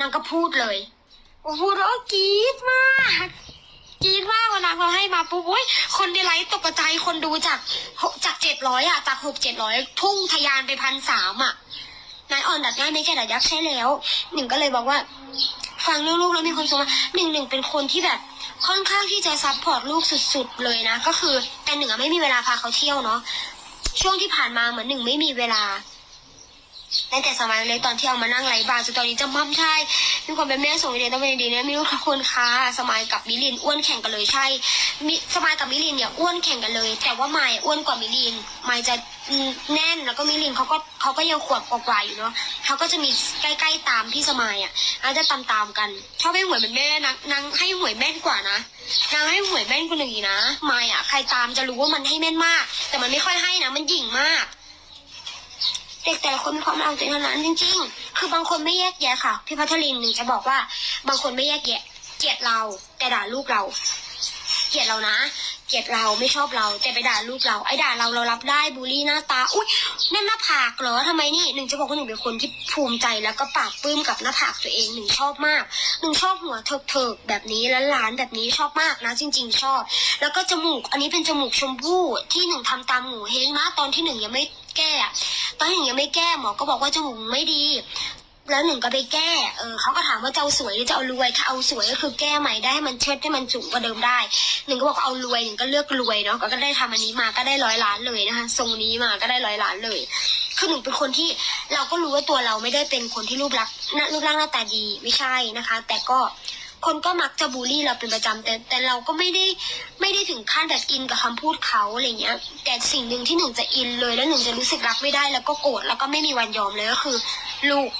นางก็พูดเลยโอ้พูดแล้วก็กรี๊ดมากกรี๊ดมากวันนั้นพอให้มาปุ๊บโอ้ยคนในไลฟ์ตกใจคนดูจากหกจากเจ็ดร้อยอะจากหกเจ็ดร้อยพุ่งทะยานไปพันสามอะนายอ่อนดัดง่ายไม่แก่ดัดยักษ์ใช่แล้ว หนึ่งก็เลยบอกว่า ฟังเรื่องลูกแล้วมีความสุขมาหนึ่งหนึ่งเป็นคนที่แบบค่อนข้างที่จะซัพพอร์ตลูกสุดๆเลยนะ ก็คือแต่หนึ่งอไม่มีเวลาพาเขาเที่ยวเนาะช่วงที่ผ่านมาเหมือนหนึ่งไม่มีเวลา ตั้งแต่สมัยเล็กตอนที่เอามานั่งไลฟ์บาจนตอนนี้จะมั่มใช่ มีความเป็นแม่ส่งเรียนต้องเป็นดีเนี่ยมีลูกคนค้าสมัยกับมิลินอ้วนแข่งกันเลยใช่มิสมัยกับมิลินเนี่ยอ้วนแข่งกันเลย แต่ว่าไมายอ้วนกว่ามิลินไมายจะแน่นแล้วก็มิลินเขาก็เขาก็ยังขวบกว่าอยู่เนาะเขาก็จะมีใกล้ๆตามพี่สมัยอะอาจจะตามๆกันชอบให้หวยเป็นแม่นางนางให้หวยแม่นกว่านะนางให้หวยแม่นกว่าหนึ่งนะไมายอะใครตามจะรู้ว่ามันให้แม่นมาก แต่มันไม่ค่อยให้นะมันหยิ่งมาก เด็กแต่ละคนมีความรักตัวเองเท่านั้นจริง ๆ คือบางคนไม่แยกแยะค่ะ พี่พัทลินหนึ่งจะบอกว่า บางคนไม่แยกแยะ เกลียดเรา แต่ด่าลูกเรา เกลียดเรานะ เกลียดเราไม่ชอบเรา แต่ไปด่าลูกเรา ไอ้ด่าเราเรารับได้บูลลี่หน้าตา อุ้ยนั่นหน้าผากเหรอทำไมนี่หนึ่งจะบอกว่าหนึ่งเป็นคนที่ภูมิใจแล้วก็ปราบปลื้มกับหน้าผากตัวเองหนึ่งชอบมากหนึ่งชอบหัวเถิกๆแบบนี้แล้วล้านแบบนี้ชอบมากนะ จริง ๆ ชอบ แล้วก็จมูก อันนี้เป็นจมูกชมพู่ที่หนึ่งทำตามหมูเฮงนะตอนที่หนึ่งยังไม่ แก้อะตอนหนึ่งยังไม่แก้หมอก็บอกว่าจมูกไม่ดี แล้วหนึ่งก็ไปแก้ เออเขาก็ถามว่าจะเอาสวยหรือจะเอารวย ถ้าเอาสวยก็คือแก้ใหม่ได้ให้มันเชิดให้มันสูงกว่าเดิมได้ หนึ่งก็บอกเอารวยหนึ่งก็เลือกรวยเนาะ ก็ได้ทำอันนี้มาก็ได้ร้อยล้านเลยนะคะทรงนี้มาก็ได้ร้อยล้านเลยคือหนึ่งเป็นคนที่เราก็รู้ว่าตัวเราไม่ได้เป็นคนที่รูปลักษณ์รูปร่างหน้าตาดีไม่ใช่นะคะ แต่ก็ คนก็มักจะบูลลี่เราเป็นประจำแต่แต่เราก็ไม่ได้ไม่ได้ถึงขั้นแบบอินกับคำพูดเขาอะไรเงี้ย แต่สิ่งหนึ่งที่หนึ่งจะอินเลยแล้วหนึ่งจะรู้สึกรักไม่ได้แล้วก็โกรธแล้วก็ไม่มีวันยอมเลยก็คือ ลูก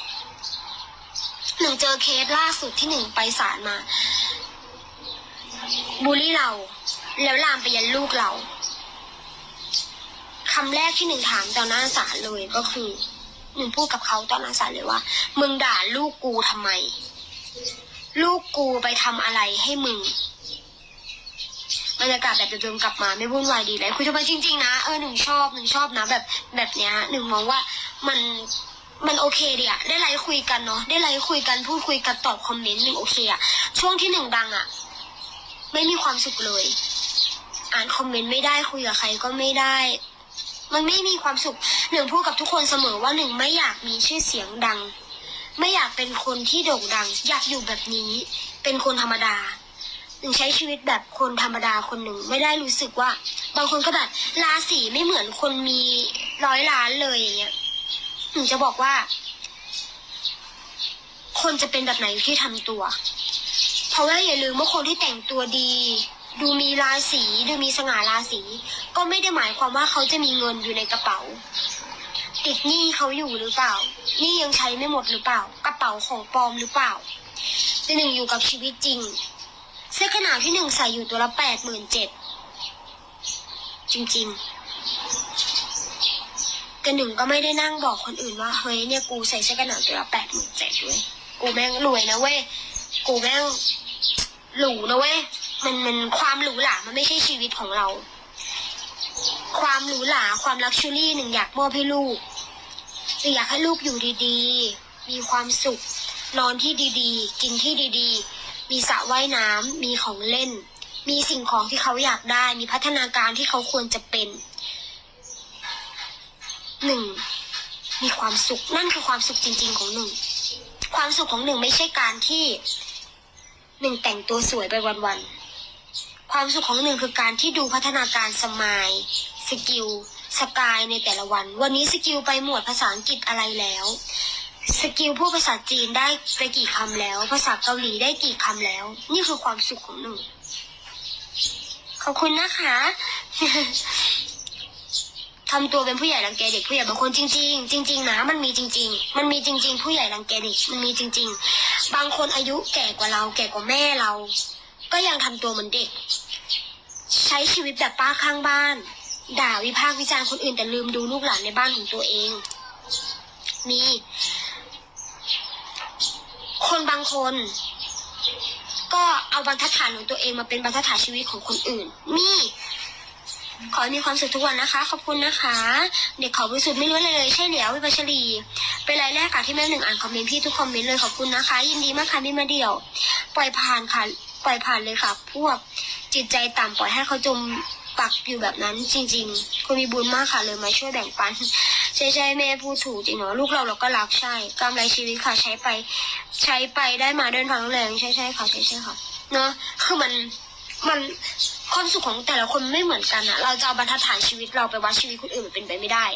หนึ่งเจอเคสล่าสุดที่หนึ่งไปศาลมาบูลลี่เรา แล้วลามไปยันลูกเราคำแรกที่หนึ่งถามต่อหน้าศาลเลยก็คือหนึ่งพูดกับเขาต่อหน้าศาลเลยว่า มึงด่าลูกกูทำไม ลูกกูไปทำอะไรให้มึงบรรยากาศแบบเดิมๆกลับมาไม่วุ่นวายดีเลยคุยทำไมจริง ๆ นะเออหนึ่งชอบหนึ่งชอบนะ แบบแบบเนี้ยหนึ่งมองว่ามันมันโอเคดีอะได้ไลฟ์คุยกันเนาะได้ไลฟ์คุยกันพูดคุยกันตอบคอมเมนต์หนึ่งโอเคอะช่วงที่หนึ่งดังอะไม่มีความสุขเลย อ่านคอมเมนต์ไม่ได้คุยกับใครก็ไม่ได้ มันไม่มีความสุขหนึ่งพูดกับทุกคนเสมอว่าหนึ่งไม่อยากมีชื่อเสียงดัง ไม่อยากเป็นคนที่โด่งดัง อยากอยู่แบบนี้ เป็นคนธรรมดาหนึ่งใช้ชีวิตแบบคนธรรมดาคนหนึ่งไม่ได้รู้สึกว่า บางคนก็แบบราศีไม่เหมือนคนมีร้อยล้านเลยอย่างเงี้ยหนึ่งจะบอกว่า คนจะเป็นแบบไหนที่ทำตัว เพราะว่าอย่าลืมว่าคนที่แต่งตัวดี ดูมีราศีดูมีสง่าราศีก็ไม่ได้หมายความว่าเขาจะมีเงินอยู่ในกระเป๋า ติดหนี้เขาอยู่หรือเปล่าหนี้ยังใช้ไม่หมดหรือเปล่า กระเป๋าของปลอมหรือเปล่าแต่หนึ่งอยู่กับชีวิตจริง เสื้อขนาดที่หนึ่งใส่อยู่ตัวละแปดหมื่นเจ็ดจริงๆแต่หนึ่งก็ไม่ได้นั่งบอกคนอื่นว่าเฮ้ยเนี่ยกูใส่เสื้อกันหนาวตัวละแปดหมื่นเจ็ดด้วยกูแม่งรวยนะเว้ยกูแม่งหรูนะเว้ยมันมันความหรูหรามันไม่ใช่ชีวิตของเรา ความหรูหราความลักชัวรี่หนึ่งอยากมอบให้ลูก หนึ่งอยากให้ลูกอยู่ดีๆ มีความสุข นอนที่ดีๆ กินที่ดีๆ มีสระว่ายน้ำ มีของเล่น มีสิ่งของที่เขาอยากได้ มีพัฒนาการที่เขาควรจะเป็นหนึ่งมีความสุข นั่นคือความสุขจริง ๆ ของหนึ่ง ความสุขของหนึ่งไม่ใช่การที่หนึ่งแต่งตัวสวยไปวันๆ ความสุขของหนึ่งคือการที่ดูพัฒนาการสมายสกิล สกายในแต่ละวัน วันนี้สกิลไปหมวดภาษาอังกฤษอะไรแล้ว สกิลพูดภาษาจีนได้ไปกี่คำแล้ว ภาษาเกาหลีได้กี่คำแล้ว นี่คือความสุขของหนึ่งขอบคุณนะคะทำตัวเป็นผู้ใหญ่รังแกเด็กผู้ใหญ่บางคนจริง ๆ จริง ๆ นะ มันมีจริง ๆ มันมีจริง ๆ ผู้ใหญ่รังแกเด็กมันมีจริง ๆ บางคนอายุแก่กว่าเรา แก่กว่าแม่เรา ก็ยังทำตัวเหมือนเด็ก ใช้ชีวิตแบบป้าข้างบ้าน ด่าวิพากษ์วิจารณ์คนอื่นแต่ลืมดูลูกหลานในบ้านของตัวเอง มี คนบางคน ก็เอาบรรทัดฐานของตัวเองมาเป็นบรรทัดฐานชีวิตของคนอื่น มี ขอให้มีความสุขทุกวันนะคะ ขอบคุณนะคะ เด็กขาบริสุทธิ์ไม่รู้อะไรเลยใช่แล้ววิปัชรี เป็นรายแรกค่ะที่แม่หนึ่งอ่านคอมเมนต์พี่ทุกคอมเมนต์เลยขอบคุณนะคะ ยินดีมากค่ะพี่มาเดี่ยว ปล่อยผ่านค่ะ ปล่อยผ่านเลยค่ะ พวกจิตใจต่ำปล่อยให้เขาจม ปักอยู่แบบนั้นจริง ๆ คุณมีบุญมากค่ะเลยมาช่วยแบ่งปัน ใช่ใช่แม่พูดถูกจริงเนาะลูกเราเราก็รักใช่กำไรชีวิตค่ะใช้ไป ใช้ไปได้มาเดินทางแรงใช่ใช่ค่ะใช่ใช่ค่ะเนาะคือมันมันความสุขของแต่ละคนไม่เหมือนกันอะเราจะเอาบรรทัดฐานชีวิตเราไปวัดชีวิตคนอื่นมันเป็นไปไม่ได้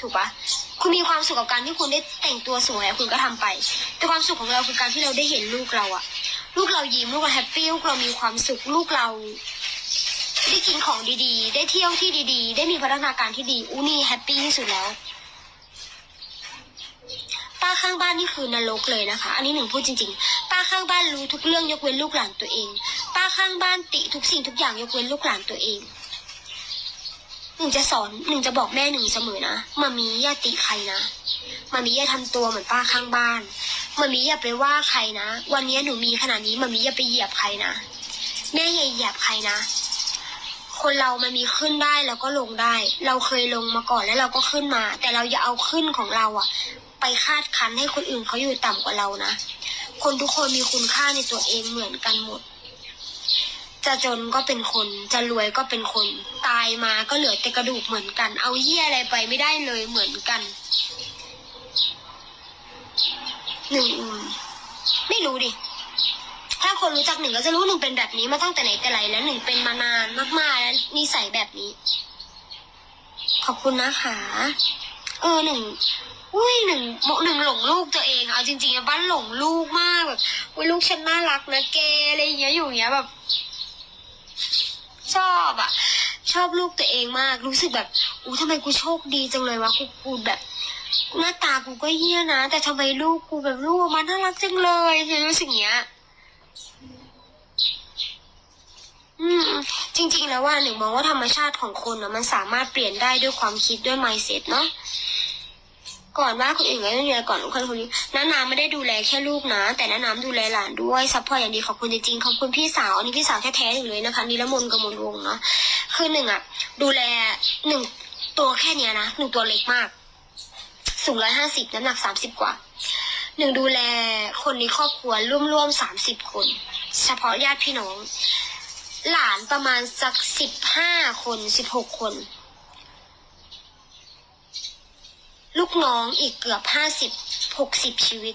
ถูกปะคุณมีความสุขกับการที่คุณได้แต่งตัวสวยคุณก็ทำไป แต่ความสุขของเราคือการที่เราได้เห็นลูกเราอะลูกเรายิ้มลูกเราแฮปปี้ลูกเรามีความสุขลูกเรา ได้กินของดีๆ ได้เที่ยวที่ดีๆ ได้มีพัฒนาการที่ดีอูนี่แฮปปี้ที่สุดแล้วป้าข้างบ้านนี่คือนรกเลยนะคะ อันนี้หนึ่งพูดจริงๆ ป้าข้างบ้านรู้ทุกเรื่องยกเว้นลูกหลานตัวเอง ป้าข้างบ้านติทุกสิ่งทุกอย่างยกเว้นลูกหลานตัวเอง หนึ่งจะสอนหนึ่งจะบอกแม่หนึ่งเสมอนะมามีอย่าติใครนะมามีอย่าทำตัวเหมือนป้าข้างบ้านมามีอย่าไปว่าใครนะ วันนี้หนูมีขนาดนี้มามีอย่าไปเหยียบใครนะ แม่อย่าเหยียบใครนะ คนเรามันมีขึ้นได้แล้วก็ลงได้ เราเคยลงมาก่อนแล้วเราก็ขึ้นมา แต่เราอย่าเอาขึ้นของเราอะไปคาดคันให้คนอื่นเขาอยู่ต่ำกว่าเรานะ คนทุกคนมีคุณค่าในตัวเองเหมือนกันหมด จะจนก็เป็นคน จะรวยก็เป็นคน ตายมาก็เหลือแต่กระดูกเหมือนกัน เอาเหี้ยอะไรไปไม่ได้เลยเหมือนกัน หนึ่งไม่รู้ดิ ถ้าคนรู้จักหนึ่งก็จะรู้หนึ่งเป็นแบบนี้มาตั้งแต่ไหนแต่ไรแล้วหนึ่งเป็นมานานมากๆแล้วนิสัยแบบนี้ ขอบคุณนะคะเออหนึ่งอุ้ยหนึ่งหนึ่งหลงลูกตัวเองเอาจริงๆอะบ้านหลงลูกมากแบบอุ้ยลูกฉันน่ารักนะเกอะไรอย่างเงี้ยอยู่เงี้ยแบบ ชอบอะชอบลูกตัวเองมาก รู้สึกแบบอู้ทำไมกูโชคดีจังเลยวะกูกูแบบหน้าตากูก็เหี้ยนะ แต่ทำไมลูกกูแบบลูกมันน่ารักจังเลยฉันรู้สึกอย่างเงี้ย อืมจริงๆแล้วว่าหนึ่งมองว่าธรรมชาติของคนนะมันสามารถเปลี่ยนได้ด้วยความคิดด้วย mindset เนาะก่อนว่าคนอื่นก็ต้องดูแลก่อนคนคนนี้น้าน้ำไม่ได้ดูแลแค่ลูกนะ แต่น้าน้ำดูแลหลานด้วยซัพพอร์ตอย่างดีขอบคุณจริงๆขอบคุณพี่สาวอันนี้พี่สาวแท้ๆอยู่เลยนะคะนิรมนกมลวงเนาะคือหนึ่งอะดูแลหนึ่งตัวแค่เนี้ยนะหนึ่งตัวเล็กมาก สูงร้อยห้าสิบน้ำหนักสามสิบกว่าหนึ่งดูแลคนในครอบครัวร่วมๆสามสิบคน เฉพาะญาติพี่น้อง หลานประมาณสักสิบห้าคนสิบหกคน ลูกน้องอีกเกือบห้าสิบหกสิบชีวิต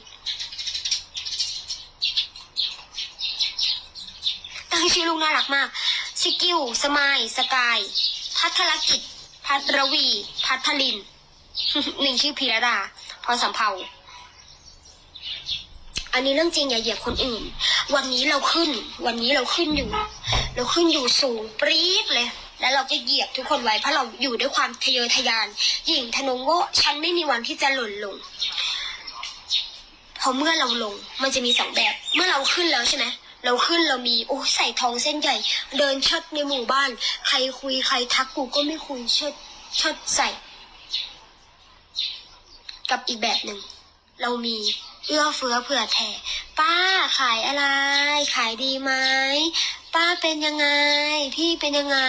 ตั้งชื่อลูกน่ารักมาก สกิล สมาย สกาย พัทรกิจ พัทรวี พัทลิน หนึ่งชื่อพีระดา พรสำเภาอันนี้เรื่องจริงอย่าเหยียบคนอื่น วันนี้เราขึ้น วันนี้เราขึ้นอยู่ เราขึ้นอยู่สูงปรี๊ดเลย แล้วเราจะเหยียบทุกคนไว้เพราะเราอยู่ด้วยความทะเยอทะยาน หญิงธนงโง่ฉันไม่มีวันที่จะหล่นลงพราะเมื่อเราลงมันจะมีสองแบบ เมื่อเราขึ้นแล้วใช่ไหมเราขึ้นเรามีโอ้ใส่ทองเส้นใหญ่ เดินเชิดในหมู่บ้าน ใครคุยใครทักกูก็ไม่คุยเชิดเชิดใส่ กับอีกแบบหนึ่งเรามี เอื้อเฟื้อเผื่อแผ่ป้าขายอะไร ขายดีไหมป้าเป็นยังไง พี่เป็นยังไง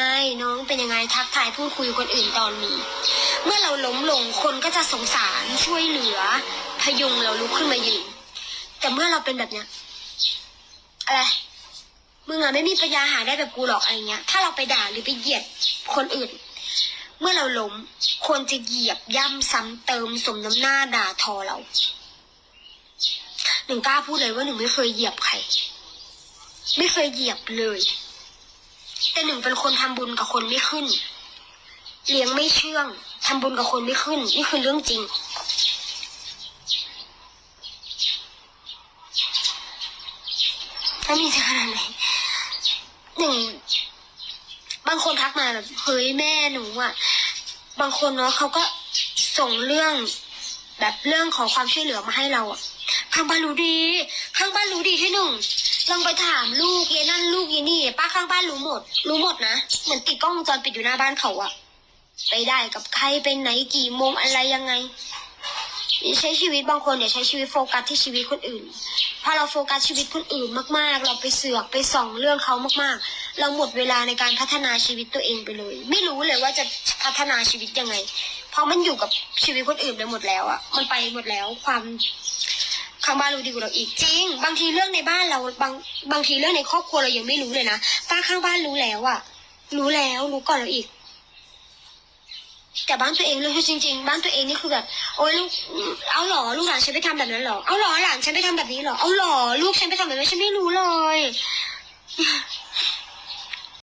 น้องเป็นยังไงทักทายพูดคุยกับคนอื่นตอนนี้ เมื่อเราล้มลงคนก็จะสงสารช่วยเหลือ พยุงเราลุกขึ้นมายืนแต่เมื่อเราเป็นแบบเนี้ยอะไรมึงอะไม่มีปัญญาหาได้แบบกูหรอกอะไรเงี้ย ถ้าเราไปด่าหรือไปเหยียดคนอื่น เมื่อเราล้มคนจะเหยียบย่ำซ้ำเติมสมน้ำหน้าด่าทอเรา หนึ่งกล้าพูดเลยว่าหนึ่งไม่เคยเหยียบใคร ไม่เคยเหยียบเลย แต่หนึ่งเป็นคนทำบุญกับคนไม่ขึ้น เลี้ยงไม่เชื่องทำบุญกับคนไม่ขึ้น นี่คือเรื่องจริง ถ้ามีจะขนาดไหนหนึ่งบางคนทักมาแบบเฮ้ยแม่หนูอะ บางคนเนาะเขาก็ส่งเรื่องแบบเรื่องของความช่วยเหลือมาให้เราอะ ข้างบ้านรู้ดี ข้างบ้านรู้ดีที่หนึ่งลองไปถามลูกเยนั่นลูกเยนี่ป้าข้างบ้านรู้หมด รู้หมดนะเหมือนติดกล้องวงจรปิดอยู่หน้าบ้านเขาอะไปได้กับใครเป็นไหนกี่โมงอะไรยังไง ใช้ชีวิตบางคนเนี่ยใช้ชีวิตโฟกัสที่ชีวิตคนอื่นพอเราโฟกัสชีวิตคนอื่นมากๆ เราไปเสือกไปส่องเรื่องเขามากๆ เราหมดเวลาในการพัฒนาชีวิตตัวเองไปเลย ไม่รู้เลยว่าจะพัฒนาชีวิตยังไง เพราะมันอยู่กับชีวิตคนอื่นไปหมดแล้วอะมันไปหมดแล้วความ ข้างบ้านรู้ดีกว่าเราอีกจริง บางทีเรื่องในบ้านเราบางบางทีเรื่องในครอบครัวเรายังไม่รู้เลยนะป้าข้างบ้านรู้แล้วอะรู้แล้วรู้ก่อนเราอีก แต่บ้านตัวเองเลยจริง ๆ บ้านตัวเองนี่คือแบบโอ้ยลูกเอาหรอลูกหลานฉันไปทำแบบนั้นหรอเอาหรอหลานฉันไปทำแบบนี้หรอเอาหรอลูกฉันไปทำแบบนั้นฉันไม่รู้เลย